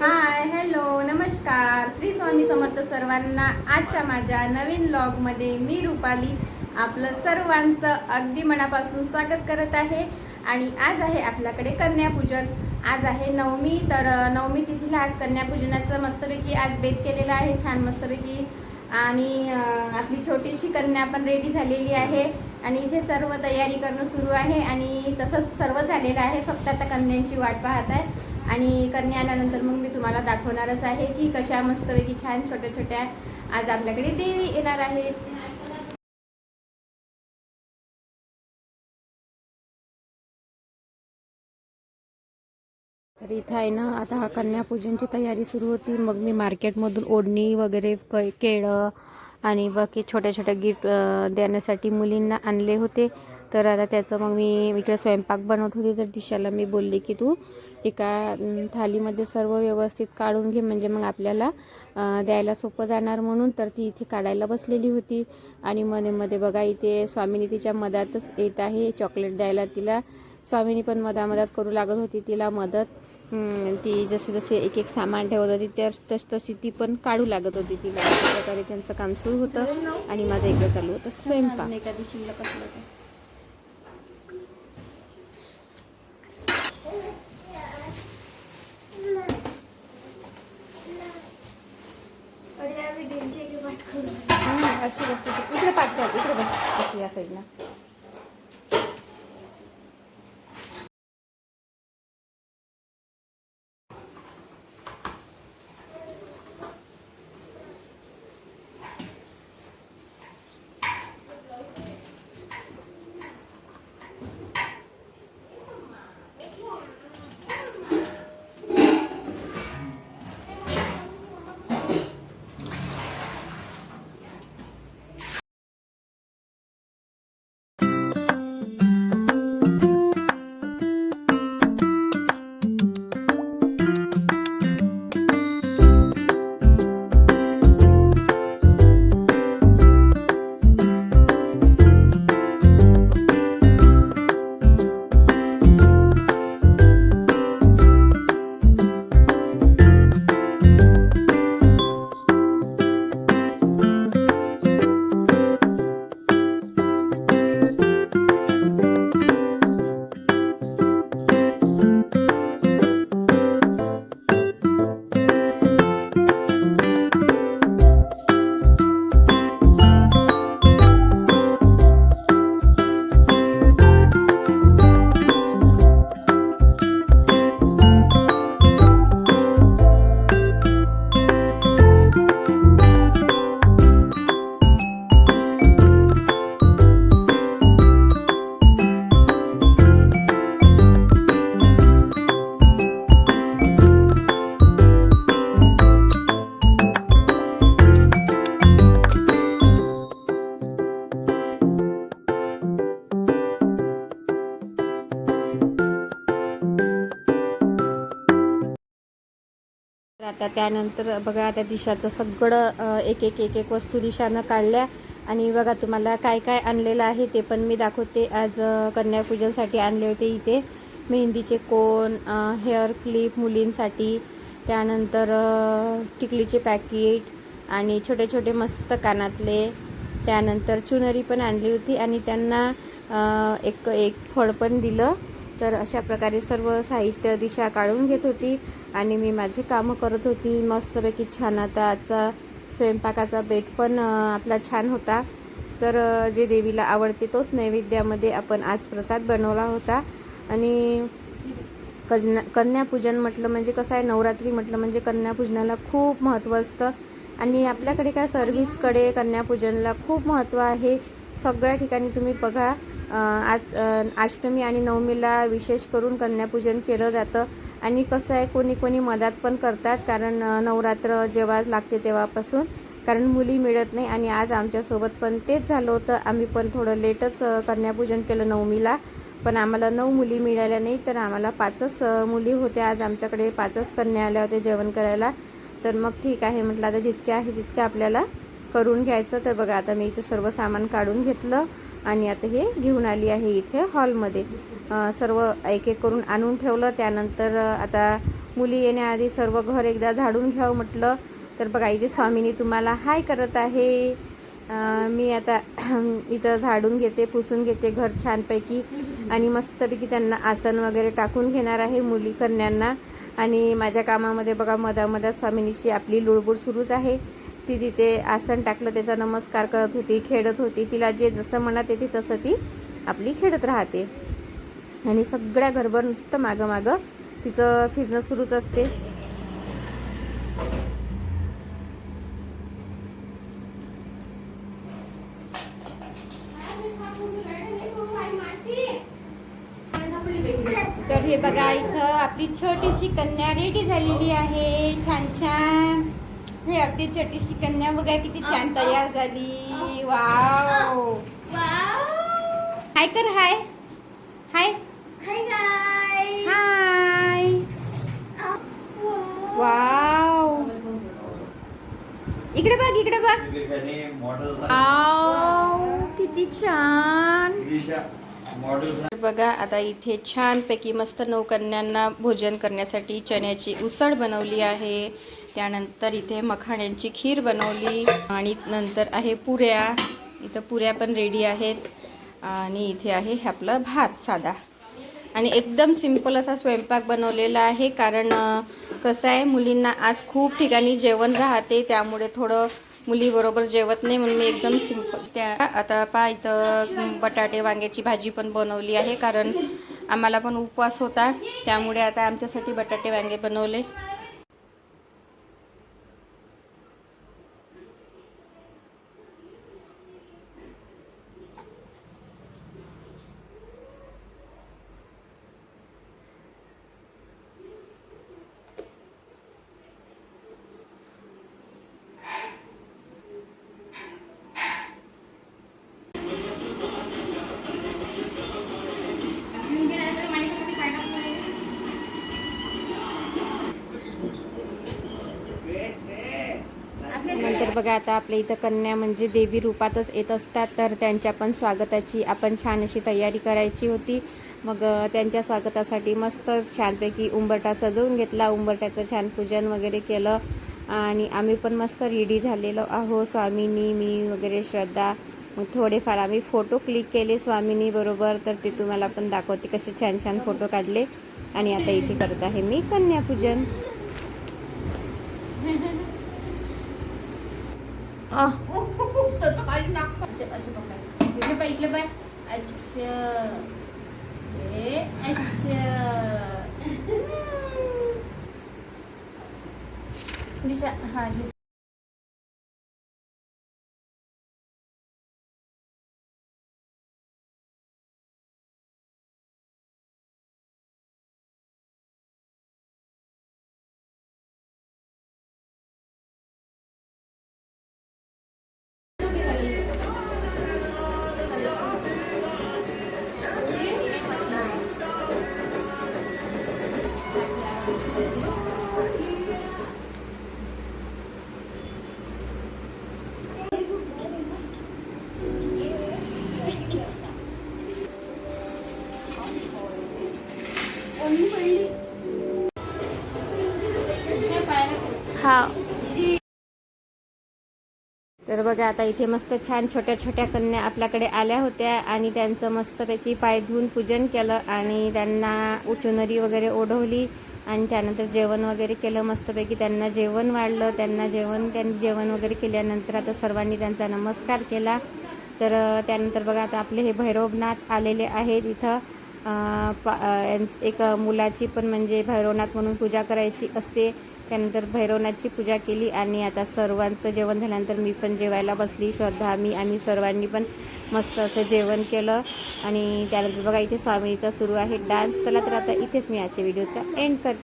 Hi hello नमस्कार. श्री स्वामी समर्थ सर्वांना आजच्या माझ्या नवीन ब्लॉगमध्ये मी रुपाली आपलं सर्वांचं अगदी मनापासून स्वागत करत आहे. आणि आज आहे आपल्याकडे कन्यापूजन. आज आहे नवमी तर नवमी तिथीला आज कन्यापूजनाचं मस्तपैकी आज बेत केलेला आहे छान मस्तपैकी. आणि आपली छोटीशी कन्या पण रेडी झालेली आहे. आणि इथे सर्व तयारी करणं सुरू आहे. आणि तसंच सर्व झालेलं आहे. फक्त आता कन्यांची वाट पाहत आहे. आणि कन्या आल्यानंतर मग मी तुम्हाला दाखवणारच आहे की कशा मस्तपैकी छान छोट्या छोट्या आज आपल्याकडे देवी येणार आहेत. तर इथं आहे ना आता हा कन्यापूजनची तयारी सुरू होती. मग मी मार्केटमधून ओढणी वगैरे क केळं आणि बाकी छोट्या छोट्या गिफ्ट देण्यासाठी मुलींना आणले होते. तर आता त्याचं मग मी इकडे स्वयंपाक बनवत होते. तर दिशाला मी बोलले की तू एका थालीमध्ये सर्व व्यवस्थित काढून घे. म्हणजे मग आपल्याला द्यायला सोपं जाणार म्हणून तर ती इथे काढायला बसलेली होती. आणि मध्ये मध्ये बघा इथे स्वामिनी तिच्या मधातच येत आहे. चॉकलेट द्यायला तिला स्वामिनी पण मधामधात करू लागत होती तिला मदत. ती जसे जसे एक एक सामान ठेवत होती तर तस तशी ती पण काढू लागत होती तिला. अशा प्रकारे त्यांचं काम सुरू होतं. आणि माझं इकडे चालू होतं स्वयंपाक. एखादी शिल्लक असलं तर हम्म, अशी बस इकडे पाठ इकडे बस अशी या साईडला आता त्यानंतर बघा आता दिशाचं सगळं एक एक एक एक वस्तू दिशानं काढल्या. आणि बघा तुम्हाला काय काय आणलेलं आहे ते पण मी दाखवते. आज कन्यापूजनसाठी आणले होते इथे मेहंदीचे कोन हेअर क्लिप मुलींसाठी. त्यानंतर टिकलीचे पॅकेट आणि छोटे छोटे मस्त कानातले. त्यानंतर चुनरी पण आणली होती आणि त्यांना एक एक फळ पण दिलं. तर अशा प्रकारे सर्व साहित्य दिशा काढून घेत होती. आणि मी माझी कामं करत होती. मस्तपैकी छान. आता आजचा स्वयंपाकाचा बेत पण आपला छान होता. तर जे देवीला आवडते तोच नैवेद्यामध्ये आपण आज प्रसाद बनवला होता. आणि कजना कन्यापूजन म्हटलं म्हणजे कसं आहे नवरात्री म्हटलं म्हणजे कन्यापूजनाला खूप महत्त्व असतं. आणि आपल्याकडे काय सर्व्हिसकडे कन्यापूजनला खूप महत्त्व आहे. सगळ्या ठिकाणी तुम्ही बघा. आज अष्टमी आणि नवमीला विशेष करून कन्यापूजन केलं जातं. आणि कसं आहे कोणी कोणी मदत पण करतात कारण नवरात्र जेव्हा लागते तेव्हापासून कारण मुली मिळत नाही. आणि आज आमच्यासोबत पण तेच झालं होतं. आम्ही पण थोडं लेटच कन्यापूजन केलं नवमीला. पण आम्हाला नऊ मुली मिळाल्या नाही तर आम्हाला पाचच मुली होत्या. आज आमच्याकडे पाचच कन्या आल्या होत्या जेवण करायला. तर मग ठीक आहे म्हटलं आता जितके आहे तितके आपल्याला करून घ्यायचं. तर बघा आता मी इथं सर्व सामान काढून घेतलं. आणि आता हे घेऊन आली आहे इथे हॉलमध्ये. सर्व एक एक करून आणून ठेवलं. त्यानंतर आता मुली येण्याआधी सर्व घर एकदा झाडून घ्यावं म्हटलं. तर बघा इथे स्वामीनी तुम्हाला हाय करत आहे. मी आता इथं झाडून घेते पुसून घेते घर छानपैकी. आणि मस्तपैकी त्यांना आसन वगैरे टाकून घेणार आहे मुली कन्यांना आणि माझ्या कामामध्ये बघा मधामधात स्वामिनीची आपली लुळबुळ सुरूच आहे. ती तिथे आसन टाकलं त्याचा नमस्कार करत होती खेळत होती. तिला जे जसं म्हणत येते तसं ती आपली खेळत राहते. आणि सगळ्या घरभर नुसतं मागं मागं तिचं फिरणं सुरूच असते. तर हे बघा इथं आपली छोटीशी कन्या रेडी झालेली आहे. छान छान हे आपली छोटीशी कन्या बघा किती छान तयार झाली. वाव. हाय कर हाय. हाय. हाय. वाव. इकडे बघ इकडे बघ. Model wow. किती छान. बघा आता इथे छानपैकी मस्त नौकन्यांना भोजन करण्यासाठी चण्याची उसळ बनवली आहे. त्यानंतर इथे मखाण्यांची खीर बनवली आणि नंतर आहे पुऱ्या. इथं पुऱ्या पण रेडी आहेत. आणि इथे आहे हे आपलं भात साधा. आणि एकदम सिंपल असा स्वयंपाक बनवलेला आहे कारण कसं आहे मुलींना आज खूप ठिकाणी जेवण राहते त्यामुळे थोडं मुलीबरोबर जेवत नाही म्हणून मी एकदम सिंपल त्या आता पहा इथं बटाटे वांग्याची भाजी पण बनवली आहे कारण आम्हाला पण उपवास होता. त्यामुळे आता आमच्यासाठी बटाटे वांगे बनवले. तर बघा आता आपल्या इथं कन्या म्हणजे देवी रूपातच येत असतात तर त्यांच्या पण स्वागताची आपण छान अशी तयारी करायची होती. मग त्यांच्या स्वागतासाठी मस्त छानपैकी उंबरठा सजवून घेतला. उंबरठ्याचं छान पूजन वगैरे केलं. आणि आम्ही पण मस्त रेडी झालेलो आहो स्वामीनी मी वगैरे श्रद्धा. मग थोडेफार आम्ही फोटो क्लिक केले स्वामिनी बरोबर. तर ते तुम्हाला पण दाखवते कसे छान छान फोटो काढले. आणि आता इथे करत आहे मी कन्यापूजन. त्याचं काही नाक असं इकडे पाय इकडे पाय अच्छा. ए, अच्छा. दिशा हा. बघा आता इथे मस्त छान छोट्या छोट्या कन्या आपल्याकडे आल्या होत्या आणि त्यांचं मस्तपैकी पाय धुवून पूजन केलं आणि त्यांना उचुनरी वगैरे ओढवली आणि त्यानंतर जेवण वगैरे केलं. मस्तपैकी त्यांना जेवण वाढलं. त्यांना जेवण त्यांनी जेवण वगैरे केल्यानंतर आता सर्वांनी त्यांचा नमस्कार केला. तर त्यानंतर बघा आता आपले हे भैरवनाथ आलेले आहेत इथं. पा एक मुलाची पण म्हणजे भैरवनाथ म्हणून पूजा करायची असते. त्यानंतर भैरवनाथची पूजा केली आणि आता सर्वांचं जेवण झाल्यानंतर मी पण जेवायला बसली. श्रद्धा मी आम्ही सर्वांनी पण मस्त असं जेवण केलं. आणि त्यानंतर बघा इथे स्वामीचा सुरू आहे डान्स. चला तर आता इथेच मी आजच्या व्हिडिओचा एंड करते.